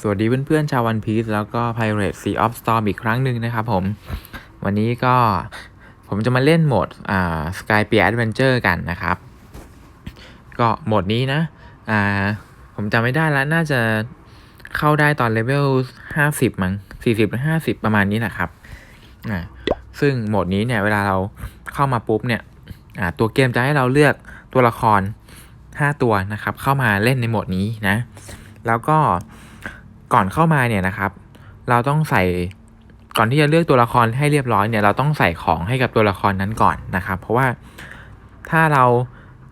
สวัสดีเพื่อนๆชาววันพี e แล้วก็ Pirate Sea of Storm อีกครั้งหนึ่งนะครับผม วันนี้ก็ผมจะมาเล่นโหมดอ่า Sky p i e r Adventure กันนะครับ ก็โหมดนี้นะอ่าผมจำไม่ได้แล้วน่าจะเข้าได้ตอนเลเวล50 มั้ง40หรือ50 ประมาณนี้แหละครับอ่าซึ่งโหมดนี้เนี่ยเวลาเราเข้ามาปุ๊บเนี่ยอ่าตัวเกมจะให้เราเลือกตัวละคร 5 ตัวนะครับ เข้ามาเล่นในโหมดนี้นะ แล้วก็ ก่อนเข้ามาเนี่ยนะครับ เราต้องใส่ก่อนที่จะเลือกตัวละครให้เรียบร้อยเนี่ยเราต้องใส่ของให้กับตัวละครนั้นก่อนนะครับ เพราะว่าถ้าเรา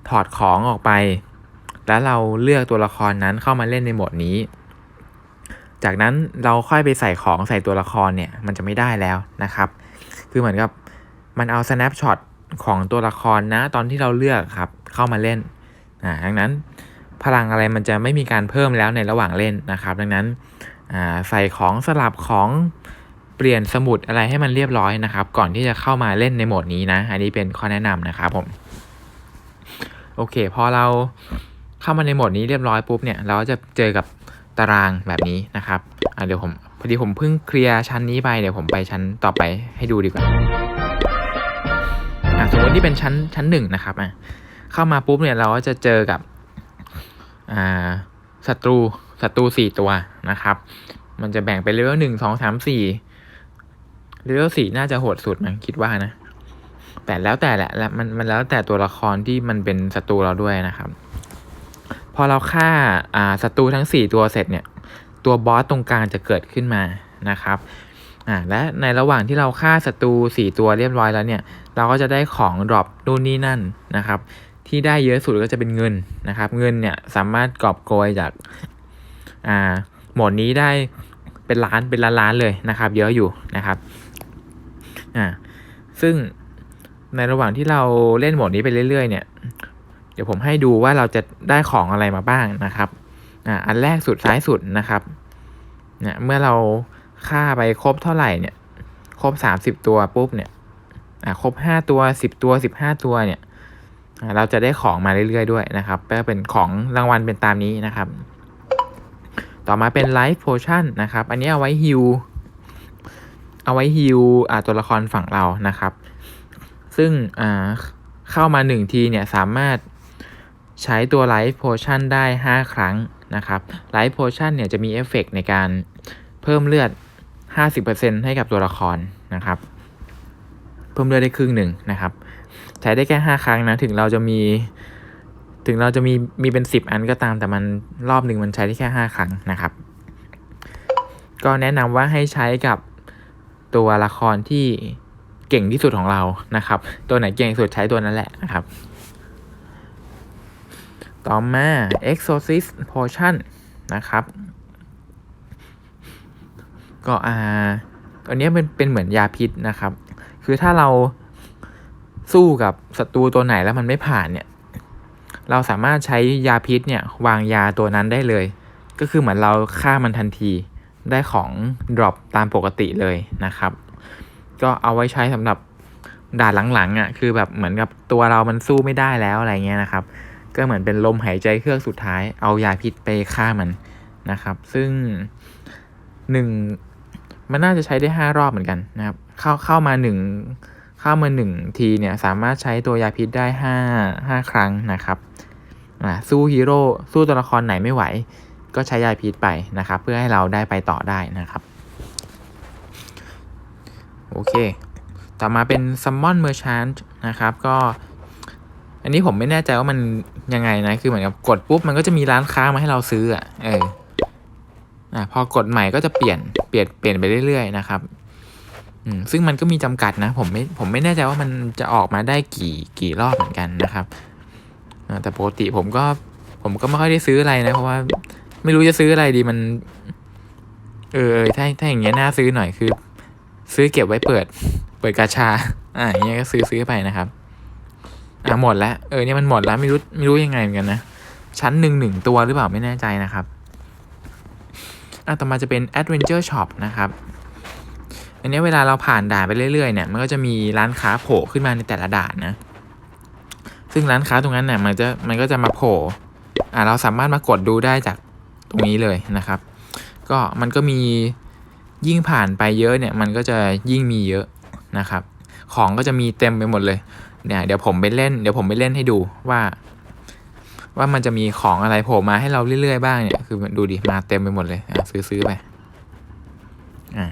ถอดของออกไป แล้วเราเลือกตัวละครนั้นเข้ามาเล่นในโหมดนี้ จากนั้นเราค่อยไปใส่ของใส่ตัวละครเนี่ยมันจะไม่ได้แล้วนะครับ คือเหมือนกับมันเอา snapshot ของตัวละครนะตอนที่เราเลือกครับเข้ามาเล่นอ่าดังนั้น พลังอะไรมันจะไม่มีการเพิ่มแล้วในระหว่างเล่นนะครับ ดังนั้นใส่ของสลับของเปลี่ยนสมุดอะไรให้มันเรียบร้อยนะครับ ก่อนที่จะเข้ามาเล่นในโหมดนี้นะ อันนี้เป็นข้อแนะนำนะครับผมโอเค พอเราเข้ามาในโหมดนี้เรียบร้อยปุ๊บเนี่ยเราจะเจอกับตารางแบบนี้นะครับเดี๋ยวผมพอดีผมเพิ่งเคลียร์ชั้นนี้ไปเดี๋ยวผมไปชั้นต่อไปให้ดูดีกว่าสมมติที่เป็นชั้นชั้นหนึ่งนะครับอะเข้ามาปุ๊บเนี่ยเราก็จะเจอกับ ศัตรูศัตรูสี่ตัวนะครับ มันจะแบ่งเป็นเลเวลหนึ่งสองสามสี่เลเวลสี่น่าจะโหดสุดมั้งคิดว่านะแต่แล้วแต่แหละแล้วมันมันแล้วแต่ตัวละครที่มันเป็นศัตรูเราด้วยนะครับ พอเราฆ่าอ่าศัตรูทั้งสี่ตัวเสร็จเนี่ย ตัวบอสตรงกลางจะเกิดขึ้นมานะครับอ่าและในระหว่างที่เราฆ่าศัตรูสี่ตัวเรียบร้อยแล้วเนี่ย เราก็จะได้ของดรอปนู่นนี่นั่นนะครับ ที่ได้เยอะสุดก็จะเป็นเงินนะครับ เงินเนี่ยสามารถกอบโกยจากอ่าหมดนี้ได้เป็นล้านเป็นล้านล้านเลยนะครับ เยอะอยู่นะครับอ่าซึ่งในระหว่างที่เราเล่นหมดนี้ไปเรื่อยๆ เนี่ย เดี๋ยวผมให้ดูว่าเราจะได้ของอะไรมาบ้างนะครับอ่าอันแรกสุดท้ายสุดนะครับเนี่ยเมื่อเราฆ่าไปครบเท่าไหร่เนี่ย ครบสามสิบตัวปุ๊บเนี่ยอ่าครบห้าตัวสิบตัวสิบห้าตัวเนี่ย เราจะได้ของมาเรื่อยๆด้วยนะครับก็เป็นของรางวัลเป็นตามนี้นะครับ ต่อมาเป็นไลฟ์โพชั่นนะครับ อันนี้เอาไว้ฮิวเอาไว้ฮิวตัวละครฝั่งเรานะครับ ซึ่งเข้ามา 1 ทีเนี่ยสามารถใช้ตัวไลฟ์โพชั่นได้ 5 ครั้งนะครับไลฟ์โพชั่นเนี่ยจะมีเอฟเฟกในการเพิ่มเลือด 50%ให้กับตัวละครนะครับ เพิ่มเลือดได้ครึ่งหนึ่งนะครับ ใช้ได้แค่ห้าครั้งนะ ถึงเราจะมี ถึงเราจะมีมีเป็นสิบอันก็ตาม แต่มันรอบหนึ่งมันใช้ได้แค่ห้าครั้งนะครับ ก็แนะนำว่าให้ใช้กับตัวละครที่เก่งที่สุดของเรานะครับ ตัวไหนเก่งสุดใช้ตัวนั้นแหละนะครับ ต่อมา Exorcist Potion นะครับ ก็อ่าอันนี้เป็นเป็นเหมือนยาพิษนะครับ คือถ้าเรา สู้กับศัตรูตัวไหนแล้วมันไม่ผ่านเนี่ย เราสามารถใช้ยาพิษเนี่ยวางยาตัวนั้นได้เลย ก็คือเหมือนเราฆ่ามันทันทีได้ของดรอปตามปกติเลยนะครับ ก็เอาไว้ใช้สำหรับด่านหลังๆอะคือแบบเหมือนกับตัวเรามันสู้ไม่ได้แล้วอะไรเงี้ยนะครับ ก็เหมือนเป็นลมหายใจเครื่องสุดท้าย เอายาพิษไปฆ่ามันนะครับ ซึ่งหนึ่งมันน่าจะใช้ได้ห้ารอบเหมือนกันนะครับ เข้าเข้ามาหนึ่ง ข้ามาหนึ่งทีเนี่ยสามารถใช้ตัวยาพิษได้ห้าห้าครั้งนะครับสู้ฮีโร่สู้ตัวละครไหนไม่ไหว ก็ใช้ยาพิษไปนะครับ เพื่อให้เราได้ไปต่อได้นะครับ โอเค ต่อมาเป็น Summon Merchant นะครับ ก็อันนี้ผมไม่แน่ใจว่ามันยังไงนะ คือเหมือนกับกดปุ๊บมันก็จะมีร้านค้ามาให้เราซื้ออะ เอออะพอกดใหม่ก็จะเปลี่ยน เปลี่ยน เปลี่ยนไปเรื่อยๆนะครับ ซึ่งมันก็มีจำกัดนะ ผมไม่ผมไม่แน่ใจว่ามันจะออกมาได้กี่กี่รอบเหมือนกันนะครับแต่ปกติผมก็ ผมก็ไม่ค่อยได้ซื้ออะไรนะ เพราะว่า ไม่รู้จะซื้ออะไรดีมัน เออถ้าถ้าอย่างเงี้ยน่าซื้อหน่อยคือ ซื้อเก็บไว้เปิด เปิดกาชา อ่าอย่างเงี้ยก็ซื้อซื้อไปนะครับ อ่าหมดแล้วเออเนี่ยมันหมดแล้วไม่รู้ไม่รู้ยังไงเหมือนกันนะชั้นหนึ่งหนึ่งตัวหรือเปล่าไม่แน่ใจนะครับอะต่อมาจะเป็น Adventure Shop นะครับ อันนี้เวลาเราผ่านด่านไปเรื่อยๆเนี่ยมันก็จะมีร้านค้าโผล่ขึ้นมาในแต่ละด่านนะ ซึ่งร้านค้าตรงนั้นเนี่ยมันจะมันก็จะมาโผล่อ่าเราสามารถมากดดูได้จากตรงนี้เลยนะครับ ก็มันก็มียิ่งผ่านไปเยอะเนี่ยมันก็จะยิ่งมีเยอะนะครับ ของก็จะมีเต็มไปหมดเลยเนี่ยเดี๋ยวผมไปเล่นเดี๋ยวผมไปเล่นให้ดูว่า ว่ามันจะมีของอะไรโผล่มาให้เราเรื่อยๆบ้างเนี่ยคือดูดิมาเต็มไปหมดเลยซื้อซื้อไปอ่า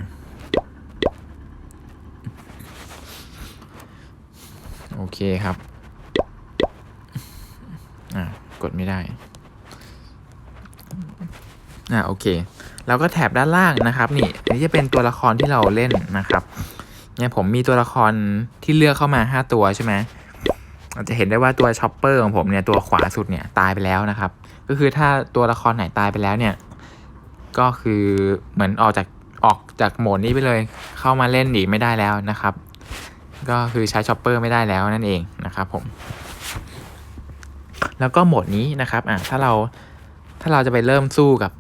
โอเคครับ อ่ากดไม่ได้ อ่าโอเค เราก็แถบด้านล่างนะครับ นี่อันนี้จะเป็นตัวละครที่เราเล่นนะครับเนี่ยผมมีตัวละครที่เลือกเข้ามาห้าตัวใช่ไหมเราจะเห็นได้ว่าตัวช็อปเปอร์ของผมเนี่ยตัวขวาสุดเนี่ยตายไปแล้วนะครับ ก็คือถ้าตัวละครไหนตายไปแล้วเนี่ย ก็คือเหมือนออกจากออกจากโหมดนี้ไปเลย เข้ามาเล่นอีไม่ได้แล้วนะครับ ก็คือใช้ช็อปเปอร์ไม่ได้แล้วนั่นเองนะครับผม แล้วก็โหมดนี้นะครับอะถ้าเราถ้าเราจะไปเริ่มสู้กับ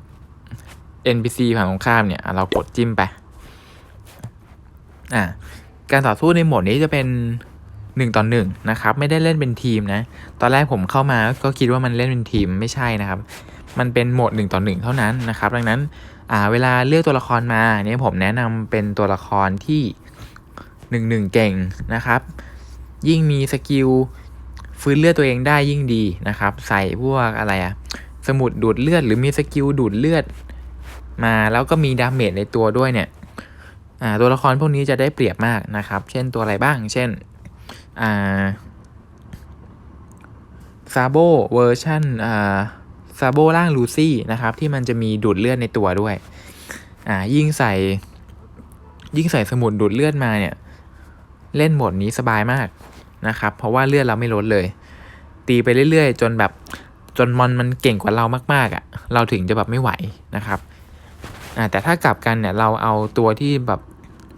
NPC ฝั่งตรงข้ามเนี่ย เรากดจิ้มไป อะการต่อสู้ในโหมดนี้จะเป็นหนึ่งต่อหนึ่งนะครับ ไม่ได้เล่นเป็นทีมนะ ตอนแรกผมเข้ามาก็คิดว่ามันเล่นเป็นทีมไม่ใช่นะครับ มันเป็นโหมดหนึ่งต่อหนึ่งเท่านั้นนะครับ ดังนั้นอ่าเวลาเลือกตัวละครมาเนี่ยผมแนะนำเป็นตัวละครที่ หนึ่งหนึ่งเก่งนะครับ ยิ่งมีสกิลฟื้นเลือดตัวเองได้ยิ่งดีนะครับ ใส่พวกอะไรอะสมุดดูดเลือดหรือมีสกิลดูดเลือด มาแล้วก็มีดาเมจในตัวด้วยเนี่ยตัวละครพวกนี้จะได้เปรียบมากนะครับ เช่นตัวอะไรบ้าง เช่นซาโบเวอร์ชันซาโบร่างลูซี่นะครับ ที่มันจะมีดูดเลือดในตัวด้วย อ่ายิ่งใส่ ยิ่งใส่สมุดดูดเลือดมาเนี่ย เล่นโหมดนี้สบายมากนะครับเพราะว่าเลือดเราไม่ลดเลย ตีไปเรื่อยๆ จนแบบจนมอนมันเก่งกว่าเรามากๆอะ่ะเราถึงจะแบบไม่ไหวนะครับอ่าแต่ถ้ากลับกันเนี่ยเราเอาตัวที่แบบ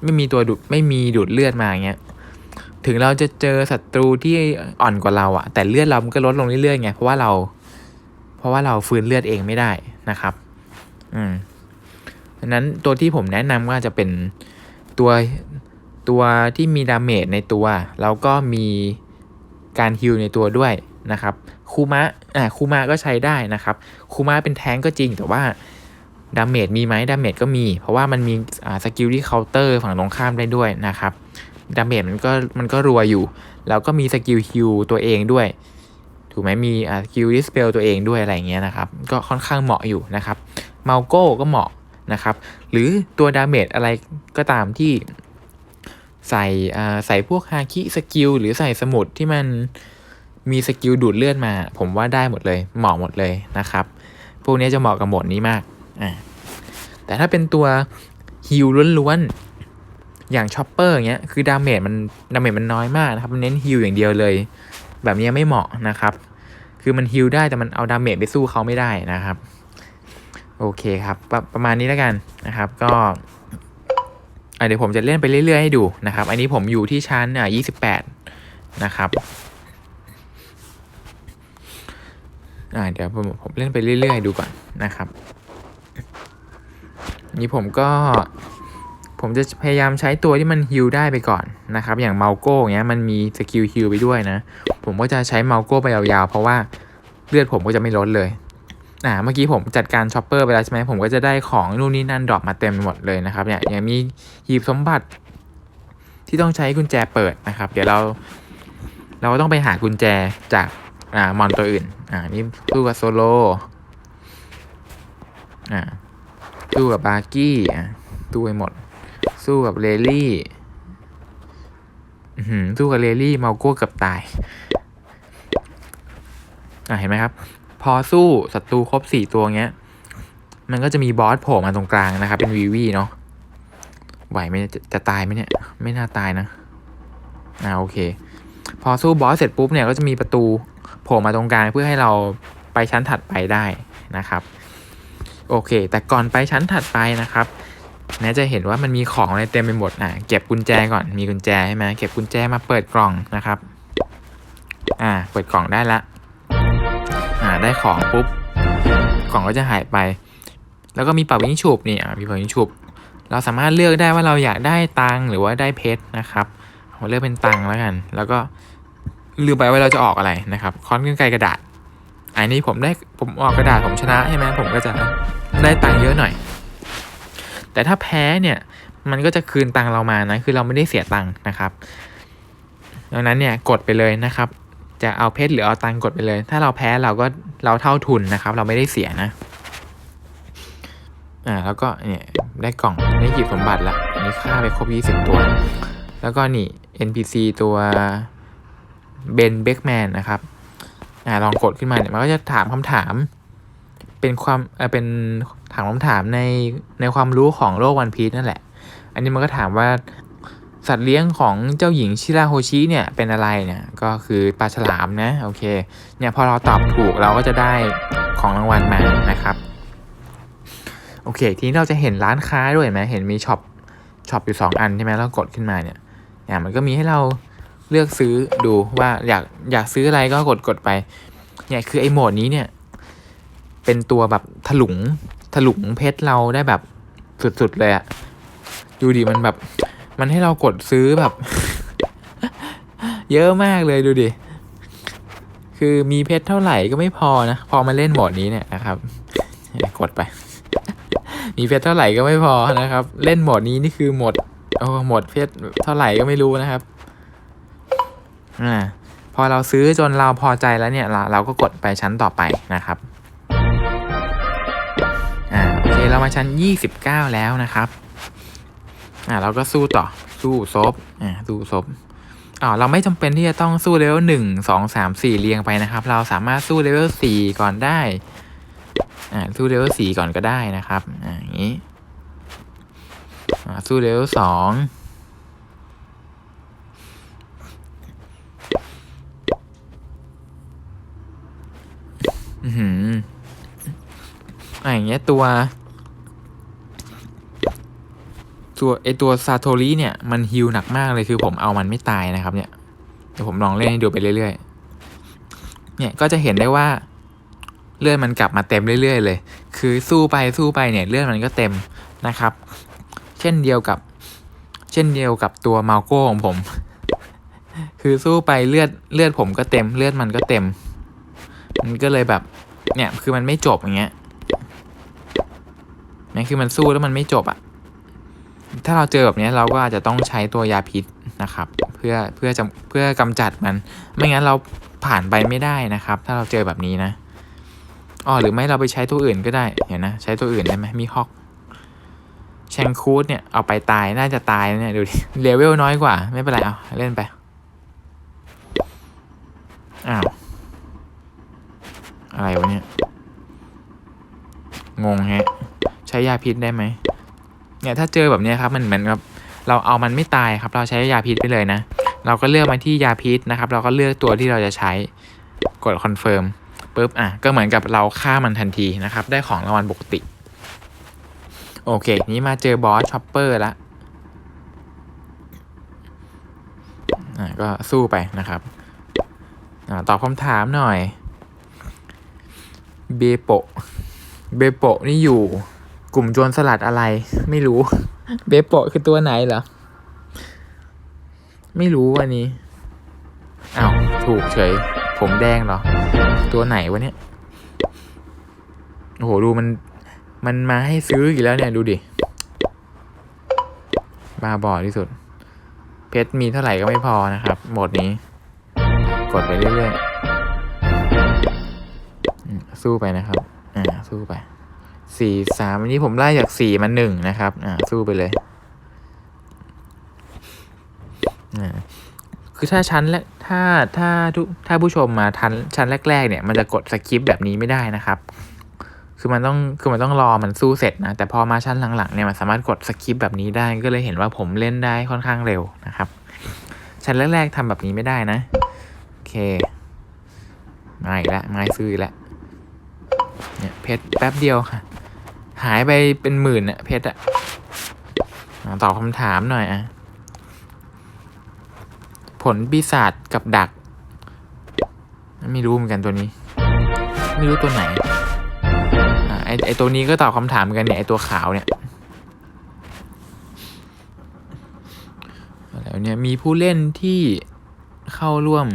ไม่มีตัวดูดไม่มีดูดเลือดมาอย่างเงี้ยถึงเราจะเจอศัตรูที่อ่อนกว่าเราอะแต่เลือดเรามันก็ลดลงเรื่อยๆไงเพราะว่าเรา เพราะว่าเราฟื้นเลือดเองไม่ได้นะครับ อืมดังนั้นตัวที่ผมแนะนำว่าจะเป็นตัว ตัวที่มีดาเมจในตัว แล้วก็มีการฮิลในตัวด้วยนะครับคูมะอ่าคูมะก็ใช้ได้นะครับคูมะเป็นแท้งก็จริงแต่ว่าดาเมจมีไหมดาเมจก็มี เพราะว่ามันมีอ่าสกิลที่เคาน์เตอร์ฝั่งตรงข้ามได้ด้วยนะครับดาเมจมันก็มันก็รัวอยู่ แล้วก็มีสกิลฮิลตัวเองด้วย ถูกไหมมีอ่าสกิลดิสเปลตัวเองด้วยอะไรเงี้ยนะครับ ก็ค่อนข้างเหมาะอยู่นะครับเมาโก้ก็เหมาะนะครับ หรือตัวดาเมจอะไรก็ตามที่ ใส่ใส่พวกฮาคิสกิลหรือใส่สมุดที่มันมีสกิลดูดเลือดมา ผมว่าได้หมดเลยเหมาะหมดเลยนะครับ พวกนี้จะเหมาะกับโหมดนี้มากอ่าแต่ถ้าเป็นตัวฮิลล้วนๆอย่างชอปเปอร์เงี้ยคือดาเมจมันดาเมจมันน้อยมากนะครับมันเน้นฮิลอย่างเดียวเลย แบบนี้ไม่เหมาะนะครับ คือมันฮิลได้แต่มันเอาดาเมจไปสู้เขาไม่ได้นะครับ โอเคครับ ปรประมาณนี้แล้วกันนะครับ ก็ เดี๋ยวผมจะเล่นไปเรื่อยๆให้ดูนะครับ อันนี้ผมอยู่ที่ชั้นอะ28นะครับอ่าเดี๋ยวผมผมเล่นไปเรื่อยๆดูก่อนนะครับ นี่ผมก็ ผมจะพยายามใช้ตัวที่มันฮิลได้ไปก่อนนะครับ อย่างเมาโก้เงี้ยมันมีสกิลฮิลไปด้วยนะ ผมก็จะใช้เมาโก้ไปยาวๆ เพราะว่าเลือดผมก็จะไม่ลดเลย อ่าเมื่อกี้ผมจัดการช็อปเปอร์ไปแล้วใช่ไหมผมก็จะได้ของนู่นนี่นั่นดรอปมาเต็มหมดเลยนะครับเนี่ยอย่างมีหีบสมบัติที่ต้องใช้กุญแจเปิดนะครับ เดี๋ยวเรา เราก็ต้องไปหากุญแจจากอ่ามอนตัวอื่น อ่านี่สู้กับโซโลอ่าสู้กับบาร์กี้อะสู้ไปหมด สู้กับเลลี่อื้อหือสู้กับเลลี่เมาโก้เกือบตายอ่าเห็นไหมครับ พอสู้ศัตรูครบสี่ตัวเงี้ย มันก็จะมีบอสโผล่มาตรงกลางนะครับ เป็นวีวีเนาะไหวไหมจะจะตายไหมเนี่ย ไม่น่าตายนะอ่าโอเค พอสู้บอสเสร็จปุ๊บเนี่ยก็จะมีประตูโผล่มาตรงกลางเพื่อให้เราไปชั้นถัดไปได้นะครับ โอเค แต่ก่อนไปชั้นถัดไปนะครับนี่ยจะเห็นว่ามันมีของอะไรเต็มไปหมดอะเก็บกุญแจก่อนมีกุญแจใช่ไหมเก็บกุญแจมาเปิดกล่องนะครับ อ่า เปิดกล่องได้ละ ได้ของปุ๊บกล่องก็จะหายไป แล้วก็มีเป่ายิงฉุบนี่อะมีเป่ายิงฉุบเราสามารถเลือกได้ว่าเราอยากได้ตังหรือว่าได้เพชรนะครับผมเลือกเป็นตังแล้วกัน แล้วก็ลืมไปว่าเราจะออกอะไรนะครับค้อนกรรไกรกระดาษ อันนี้ผมได้ผมออกกระดาษผมชนะใช่ไหมผมก็จะได้ตังเยอะหน่อย แต่ถ้าแพ้เนี่ยมันก็จะคืนตังเรามานะคือเราไม่ได้เสียตังนะครับดังนั้นเนี่ยกดไปเลยนะครับ จะเอาเพชรหรือเอาตังกดไปเลย ถ้าเราแพ้เราก็เราเท่าทุนนะครับ เราไม่ได้เสียนะ อ่า แล้วก็เนี่ยได้กล่องได้หยิบสมบัติละอันนี้ค่าไปครบยี่สิบตัว แล้วก็นี่ NPC ตัวเบนเบกแมนนะครับ อ่าลองกดขึ้นมาเนี่ยมันก็จะถามคำถาม เป็นความเออเป็นถามคำถามในในความรู้ของโลกวันพี e นั่นแหละ อันนี้มันก็ถามว่า สัตว์เลี้ยงของเจ้าหญิงชิราโฮชิเนี่ยเป็นอะไรเนี่ยก็คือปลาฉลามนะโอเคเนี่ยพอเราตอบถูกเราก็จะได้ของรางวัลมานะครับโอเค ทีนี้เราจะเห็นร้านค้าด้วยไหมเห็นมีช็อปช็อปอยู่ 2 อันใช่ไหมแล้วกดขึ้นมาเนี่ยเนี่ยมันก็มีให้เราเลือกซื้อดูว่าอยากอยากซื้ออะไรก็กดกดไปเนี่ยคือไอ้โหมดนี้เนี่ยเป็นตัวแบบถลุงถลุงเพชรเราได้แบบสุดๆเลยอะดูดิมันแบบ มันให้เรากดซื้อแบบ เยอะมากเลยดูดิ คือมีเพชรเท่าไหร่ก็ไม่พอนะ พอมาเล่นโหมดนี้เนี่ยนะครับ กดไป มีเพชรเท่าไหร่ก็ไม่พอนะครับ เล่นโหมดนี้นี่คือหมดโอ้หมดเพชรเท่าไหร่ก็ไม่รู้นะครับ อ่า พอเราซื้อจนเราพอใจแล้วเนี่ยเราเราก็กดไปชั้นต่อไปนะครับ อ่า โอเค เรามาชั้น 29 แล้วนะครับ อ่าเราก็สู้ต่อสู้ซบอ่าสู้ซบอ๋อเราไม่จำเป็นที่จะต้องสู้เลเวลหนึ่งสองสามสี่เรียงไปนะครับ เราสามารถสู้เลเวลสี่ก่อนได้อ่าสู้เลเวลสี่ก่อนก็ได้นะครับอ่าอย่างนี้อ่าสู้เลเวลสองอือหืออ่าอย่างเงี้ยตัว ตัวไอตัวซาโทริเนี่ย มันฮิวหนักมากเลยคือผมเอามันไม่ตายนะครับ เนี่ยเดี๋ยวผมลองเล่นให้ดูไปเรื่อยๆ เนี่ยก็จะเห็นได้ว่าเลือดมันกลับมาเต็มเรื่อยๆ เลย คือสู้ไปสู้ไปเนี่ยเลือดมันก็เต็มนะครับ เช่นเดียวกับ เช่นเดียวกับตัวมาโก้ของผม คือสู้ไปเลือดเลือดผมก็เต็ม เลือดมันก็เต็ม มันก็เลยแบบ เนี่ยคือมันไม่จบอย่างเงี้ยนี่คือมันสู้แล้วมันไม่จบอะ่ะ ถ้าเราเจอแบบนี้เราก็อาจจะต้องใช้ตัวยาพิษนะครับ เพื่อเพื่อจะเพื่อกำจัดมัน ไม่งั้นเราผ่านไปไม่ได้นะครับ ถ้าเราเจอแบบนี้นะอ๋อหรือไม่เราไปใช้ตัวอื่นก็ได้เห็นนะ ใช้ตัวอื่นได้ไหมมีฮอกแชงคูดเนี่ยเอาไปตายน่าจะตายเนี่ยดูดิเลเวลน้อยกว่า ไม่เป็นไรเอาเล่นไปอ้าวอะไรวะเนี่ยงงแฮะ ใช้ยาพิษได้ไหม เนี่ยถ้าเจอแบบนี้ครับมันเหมือนกับเราเอามันไม่ตายครับ เราใช้ยาพิษไปเลยนะ เราก็เลือกมาที่ยาพิษนะครับ เราก็เลือกตัวที่เราจะใช้กดคอนเฟิร์มปุ๊บอะก็เหมือนกับเราฆ่ามันทันทีนะครับ ได้ของรางวัลปกติ โอเค นี้มาเจอบอสชอปเปอร์ละอะก็สู้ไปนะครับอ่าตอบคำถามหน่อย เบโป เบโปนี่อยู่ กลุ่มโจรสลัดอะไร ไม่รู้ เบโปะคือตัวไหนเหรอ ไม่รู้วันนี้อ้าวถูกเฉย ผมแดงเหรอ ตัวไหนวะเนี่ยโอ้โหดูมันมันมาให้ซื้ออีกแล้วเนี่ยดูดิบ้าบอที่สุด เพชรมีเท่าไหร่ก็ไม่พอนะครับ หมดนี้ กดไปเรื่อยๆอืมสู้ไปนะครับ อ่า สู้ไป สี่สามอันนี้ผมไล่จากสี่มาหนึ่งนะครับ อ่าสู้ไปเลยอ่าคือถ้าชั้นแรกถ้าถ้าทุกถ้าผู้ชมมาทันชั้นแรก ๆ เนี่ยมันจะกดสคิปแบบนี้ไม่ได้นะครับ คือมันต้องคือมันต้องรอมันสู้เสร็จนะ แต่พอมาชั้นหลังๆเนี่ยมันสามารถกดสคิปแบบนี้ได้ก็เลยเห็นว่าผมเล่นได้ค่อนข้างเร็วนะครับ ชั้นแรกๆทำแบบนี้ไม่ได้นะโอเคมาอีกแล้วมาซื้ออีกแล้วเนี่ยเพชรแป๊บเดียวค่ะ หายไปเป็นหมื่นอะเพชรอะตอบคำถามหน่อยอะผลปีศาจกับดัก ไม่รู้เหมือนกันตัวนี้ ไม่รู้ตัวไหนอะไอไอตัวนี้ก็ตอบคำถามเหมือนกันเนี่ยไอตัวขาวเนี่ยแล้วเนี่ยมีผู้เล่นที่เข้าร่วม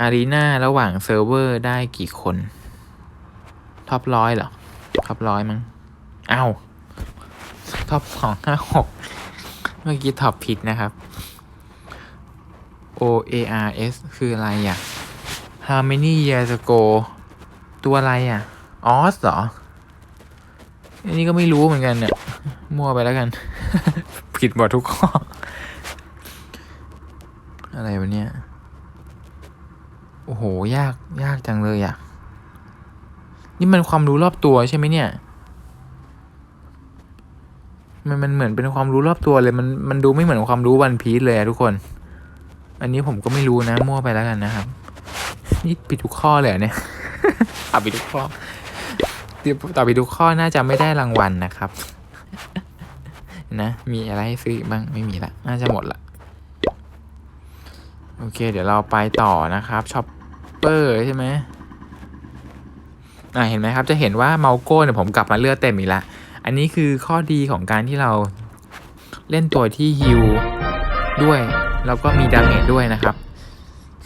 อารีนาระหว่างเซิร์ฟเวอร์ได้กี่คน ท็อปร้อยเหรอ ท็อปร้อยมั้ง อ้าวท็อปสองห้าหกเมื่อกี้ท็อปผิดนะครับ O A R S คืออะไรอะ How many years ago ตัวอะไรอะออสเหรอ อันนี้ก็ไม่รู้เหมือนกันเนี่ย มั่วไปแล้วกัน ผิดหมดทุกข้อ อะไรวะเนี่ย โอ้โห ยาก ยากจังเลยอะ นี่มันความรู้รอบตัวใช่ไหมเนี่ย มันมันเหมือนเป็นความรู้รอบตัวเลย มันมันดูไม่เหมือนความรู้วันพีซเลยอะทุกคน อันนี้ผมก็ไม่รู้นะมั่วไปแล้วกันนะครับ นี่ปิดทุกข้อเลยเหรอเนี่ยตอบปิดทุกข้อเดี๋ยวตอบปิดทุกข้อน่าจะไม่ได้รางวัลนะครับ นะ มีอะไรให้ซื้ออีกบ้างไม่มีละ น่าจะหมดละ โอเค เดี๋ยวเราไปต่อนะครับช็อปเปอร์ใช่ไหมอ่าเห็นไหมครับ จะเห็นว่าเมาโก้เนี่ยผมกลับมาเลือดเต็มอีกละ อันนี้คือข้อดีของการที่เราเล่นตัวที่ฮิลด้วย แล้วก็มีดาเมจด้วยนะครับ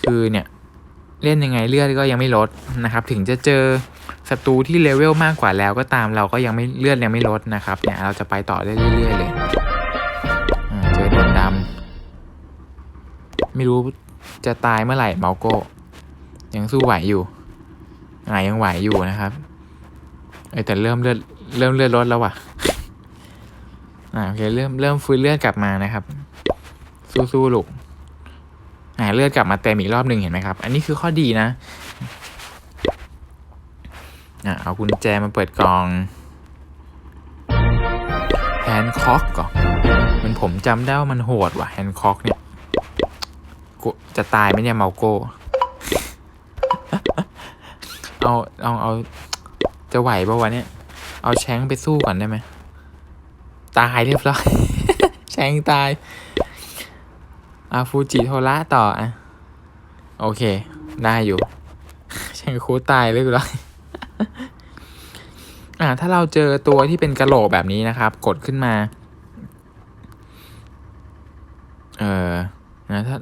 คือเนี่ยเล่นยังไงเลือดก็ยังไม่ลดนะครับ ถึงจะเจอศัตรูที่เลเวลมากกว่าแล้วก็ตามเราก็ยังไม่เลือดยังไม่ลดนะครับเนี่ยเราจะไปต่อได้เรื่อยๆเลยเจอหนวดดำไม่รู้จะตายเมื่อไหร่เมาโก้ยังสู้ไหวอยู่อ่ายังไหวอยู่นะครับเอแต่เริ่มเลือด เริ่มเลือดลดแล้วว่ะ อ่าโอเคเริ่มเริ่มฟื้นเลือดกลับมานะครับ สู้ๆลูกอ่าเลือดกลับมาเต็มอีกรอบหนึ่งเห็นไหมครับ อันนี้คือข้อดีนะอ่าเอากุญแจมาเปิดกล่องแฮนคอกก่อนมันผมจำได้ว่ามันโหดว่ะแฮนคอกเนี่ยจะตายไหมเนี่ยเมาโก้เอาเอาเอาจะไหวปะวะเนี่ย เอาแชงไปสู้ก่อนได้ไหม ตายเรียบร้อย แชงตาย อาฟูจิโทระต่ออะ โอเค ได้อยู่ แชงคูตายเรียบร้อยอ่า ถ้าเราเจอตัวที่เป็นกระโหลกแบบนี้นะครับ กดขึ้นมา เออนะถ้า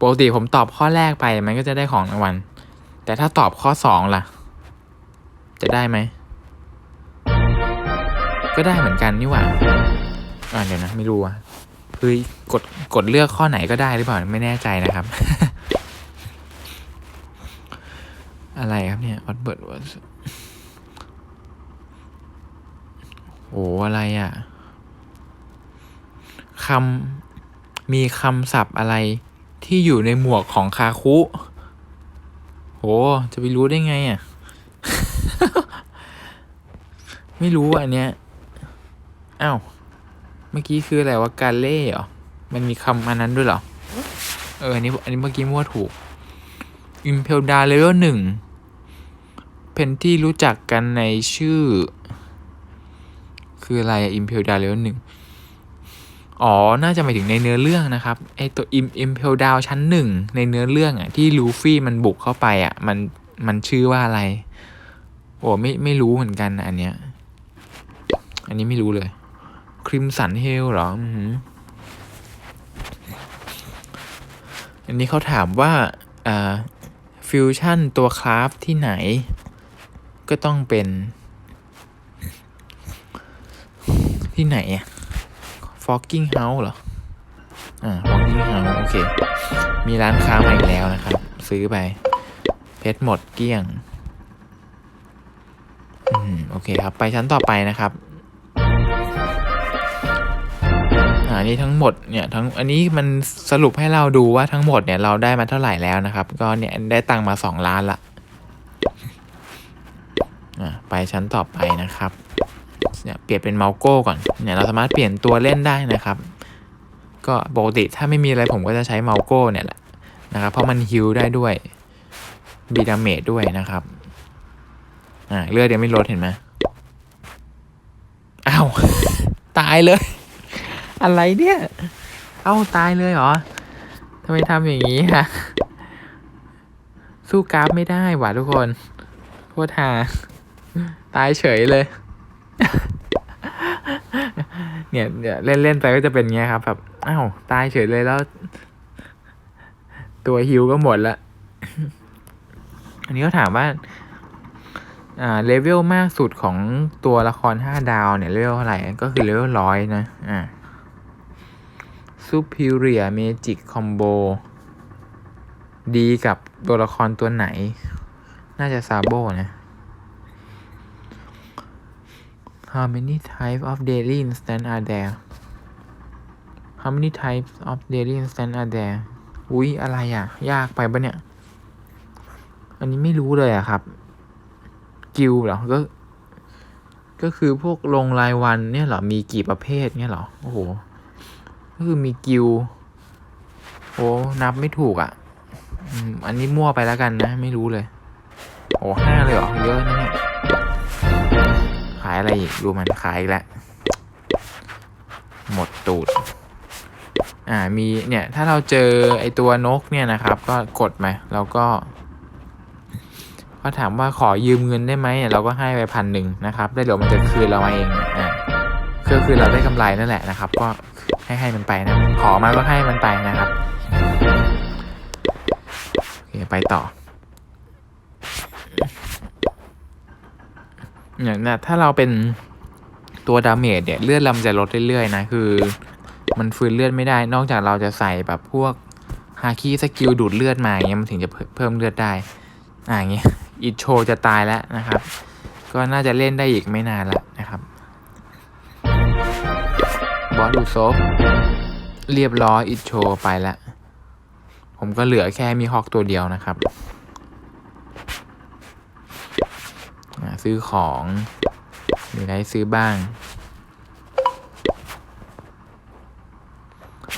ปกติผมตอบข้อแรกไปมันก็จะได้ของรางวัล แต่ถ้าตอบข้อสองล่ะ จะได้ไหม ก็ได้เหมือนกันนี่หว่าอ่าเดี๋ยวนะไม่รู้อะคือกดกดเลือกข้อไหนก็ได้หรือเปล่าไม่แน่ใจนะครับ อะไรครับเนี่ยวัดเบิร์ดวัดโอ้อะไรอะคำมีคำศัพท์อะไรที่อยู่ในหมวกของคาคุ โห จะไปรู้ได้ไงอะ ไม่รู้อันเนี้ย อ้าว เมื่อกี้คืออะไรวะกาเล่เหรอ มันมีคำอันนั้นด้วยเหรอ เออ อันนี้อันนี้เมื่อกี้มั่วถูกอิมเพลดาเลเวลหนึ่งเป็นที่รู้จักกันในชื่อ คืออะไรอิมเพลดาเลเวลหนึ่งอ๋อ น่าจะหมายถึงในเนื้อเรื่องนะครับ ไอตัวอิมอิมเพลดาวชั้นหนึ่งในเนื้อเรื่องอะที่ลูฟี่มันบุกเข้าไปอะ มันมันชื่อว่าอะไร โอ้ไม่ไม่รู้เหมือนกันอันเนี้ย อันนี้ไม่รู้เลย คริมสันเฮลหรออันนี้เขาถามว่าฟิวชั่นตัวคราฟที่ไหน ก็ต้องเป็น ที่ไหนอะ Fogging House เหรอ อ่า Fogging House โอเค มีร้านค้ามาอีกแล้วนะครับ ซื้อไป เพชรหมดเกลี้ยง อืม โอเคครับ ไปชั้นต่อไปนะครับ อ่านี่ทั้งหมดเนี่ยทั้งอันนี้มันสรุปให้เราดูว่าทั้งหมดเนี่ยเราได้มาเท่าไหร่แล้วนะครับ ก็เนี่ยได้ตังค์มาสองล้านละอ่าไปชั้นต่อไปนะครับเนี่ยเปลี่ยนเป็นเมาโก้ก่อนเนี่ยเราสามารถเปลี่ยนตัวเล่นได้นะครับ ก็ปกติถ้าไม่มีอะไรผมก็จะใช้เมาโก้เนี่ยแหละนะครับเพราะมันฮิลได้ด้วยบีดาเมจด้วยนะครับอ่าเลือดยังไม่ลดเห็นไหมอ้าว ตายเลย อะไรเนี่ย เอ้าตายเลยเหรอทำไมทำอย่างนี้ฮะ สู้กราฟไม่ได้ว่ะทุกคนโคตรหาตายเฉยเลยเนี่ยเนี่ยเล่นเล่นไปก็จะเป็นเงี้ยครับ แบบอ้าวตายเฉยเลยแล้ว ตัวฮิวก็หมดละ อันนี้เขาถามว่า อ่าเลเวลมากสุดของตัวละคร5ดาวเนี่ยเลเวลเท่าไหร่ก็คือเลเวลร้อยนะ อ่า Superior Magic Combo ดีกับตัวละครตัวไหน น่าจะซาโบนะ How many types of daily instant are there How many types of daily instant are there อุ๊ย อะไรอะ ยากไปปะเนี่ย อันนี้ไม่รู้เลยอะครับ กิลเหรอ ก็ ก็คือพวกลงรายวันเนี่ยเหรอ มีกี่ประเภทเนี่ยเหรอ โอ้โห ก็คือมีกิลโอ้นับไม่ถูกอะ่ะอันนี้มั่วไปแล้วกันนะ ไม่รู้เลย โอ้ห้าเลยเหรอ เยอะนะเนี่ย ขายอะไรอีก ดูมันขายอีกแล้ว หมดตูด อ่ามีเนี่ย ถ้าเราเจอไอตัวนกเนี่ยนะครับ ก็กดมาแล้วก็ ก็ถามว่าขอยืมเงินได้ไหม เราก็ให้ไปพันหนึ่งนะครับ ได้เดี๋ยวมันจะคืนเรามาเอง อ่าก็คือเราได้กำไรนั่นแหละนะครับ ก็ ให้ให้มันไปนะ ขอมาก็ให้มันไปนะครับโอเคไปต่ออย่างนะถ้าเราเป็นตัวดาเมจเนี่ยเลือดเราจะลดเรื่อยๆนะคือ มันฟื้นเลือดไม่ได้ นอกจากเราจะใส่แบบพวกฮาคิสกิลดูดเลือดมาอย่างเงี้ยมันถึงจะเพิ่มเลือดได้ อ่างเงี้ยอิโชจะตายแล้วนะครับ ก็น่าจะเล่นได้อีกไม่นานแล้วนะครับ บอสดูซบเรียบร้อยอิโชไปแล้วผมก็เหลือแค่มีฮอกตัวเดียวนะครับ ซื้อของมีอะไรซื้อบ้าง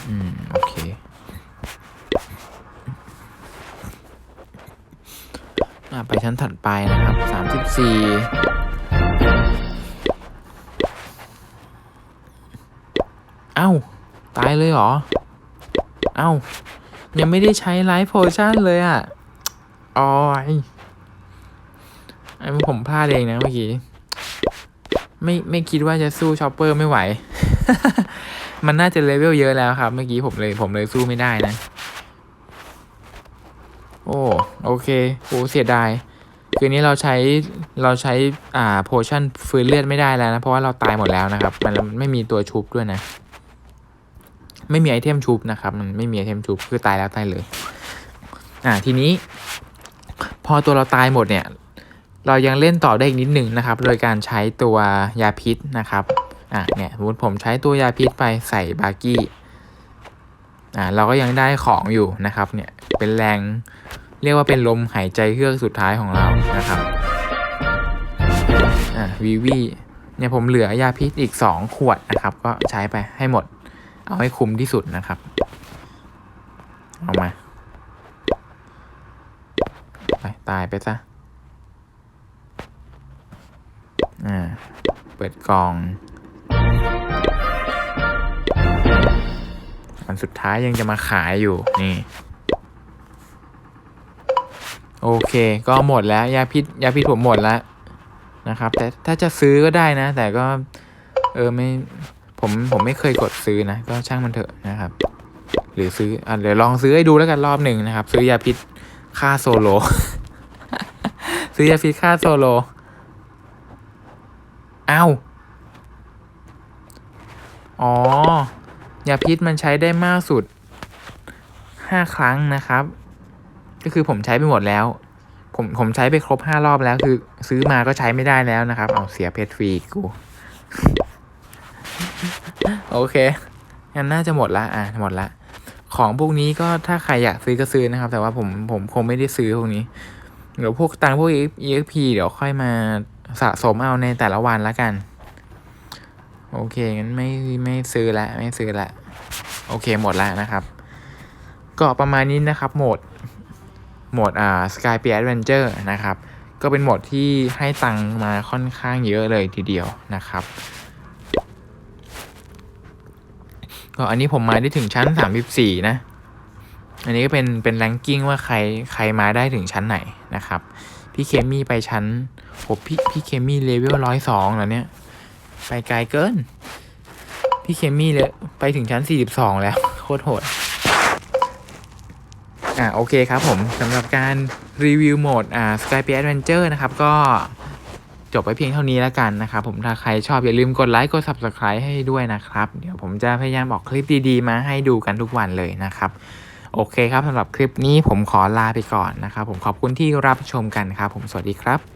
อืม โอเค ไปชั้นถัดไปนะครับสามสิบ เอ้า ตายเลยเหรอ เอ้า ยังไม่ได้ใช้ไลฟ์โพชั่นเลยอะอ๋อยไอ้ผมพลาดเองนะเมื่อกี้ ไม่ไม่คิดว่าจะสู้ชอปเปอร์ไม่ไหว มันน่าจะเลเวลเยอะแล้วครับ เมื่อกี้ผมเลยผมเลยสู้ไม่ได้นะ โอ้โอเคโอ้เสียดาย คืนนี้เราใช้เราใช้อ่าโพชั่นฟื้นเลือดไม่ได้แล้วนะ เพราะว่าเราตายหมดแล้วนะครับ มันไม่มีตัวชุบด้วยนะ ไม่มีไอเทมชุบนะครับ มันไม่มีไอเทมชุบคือตายแล้วตายเลย อ่า ทีนี้ พอตัวเราตายหมดเนี่ย เรายังเล่นต่อได้อีกนิดหนึ่งนะครับ โดยการใช้ตัวยาพิษนะครับ อ่าเนี่ยสมมติผมใช้ตัวยาพิษไปใส่บาร์กี้ อ่า เราก็ยังได้ของอยู่นะครับ เนี่ย เป็นแรง เรียกว่าเป็นลมหายใจเฮือกสุดท้ายของเรานะครับ อ่าวีวีเนี่ยผมเหลือยาพิษอีกสองขวดนะครับ ก็ใช้ไปให้หมด เอาให้คุ้มที่สุดนะครับ เอามา ไป ตายไปซะ อ่า เปิดกล่อง อันสุดท้ายยังจะมาขายอยู่ นี่ โอเค ก็หมดแล้ว ยาพิษ ยาพิษผมหมดแล้วนะครับ แต่ถ้าจะซื้อก็ได้นะ แต่ก็ เออไม่ ผมผมไม่เคยกดซื้อนะ ก็ช่างมันเถอะนะครับ หรือซื้ออะเดี๋ยวลองซื้อให้ดูแล้วกันรอบหนึ่งนะครับ ซื้อยาพิษค่าโซโล ซื้อยาพิษค่าโซโลอ้าวอ๋อยาพิษมันใช้ได้มากสุดห้าครั้งนะครับ ก็คือผมใช้ไปหมดแล้ว ผมผมใช้ไปครบห้ารอบแล้วคือ ซื้อมาก็ใช้ไม่ได้แล้วนะครับ เอาเสียเพชรฟรีกู โอเคงั้นน่าจะหมดละอะหมดละ ของพวกนี้ก็ถ้าใครอยากซื้อก็ซื้อนะครับ แต่ว่าผมผมคงไม่ได้ซื้อพวกนี้ เดี๋ยวพวกตังพวก EXP เดี๋ยวค่อยมาสะสมเอาในแต่ละวันละกัน โอเคงั้นไม่ไม่ซื้อละไม่ซื้อละ โอเคหมดล้วนะครับ ก็ประมาณนี้นะครับโหมดโหมดอ่า Sky p i Adventure นะครับ ก็เป็นโหมดที่ให้ตังมาค่อนข้างเยอะเลยทีเดียวนะครับ ก็อันนี้ผมมาได้ถึงชั้น 34 นะ อันนี้ก็เป็นเป็นแรงกิ้งว่าใครใครมาได้ถึงชั้นไหนนะครับ พี่เคมี่ไปชั้นโหพี่พี่เคมี่เลเวลร้อยสองแล้วเนี่ยไปไกลเกิน พี่เคมี่เลยไปถึงชั้น 42 แล้ว โคตรโหดอ่าโอเคครับผมสำหรับการรีวิวโหมดอ่า Sky p a Adventure นะครับ ก็ จบไปเพียงเท่านี้แล้วกันนะครับผมถ้าใครชอบอย่าลืมกดไลค์กด subscribe ให้ด้วยนะครับ เดี๋ยวผมจะพยายามออกคลิปดีๆ มาให้ดูกันทุกวันเลยนะครับ โอเคครับสำหรับคลิปนี้ผมขอลาไปก่อนนะครับผมขอบคุณที่รับชมกันครับผมสวัสดีครับ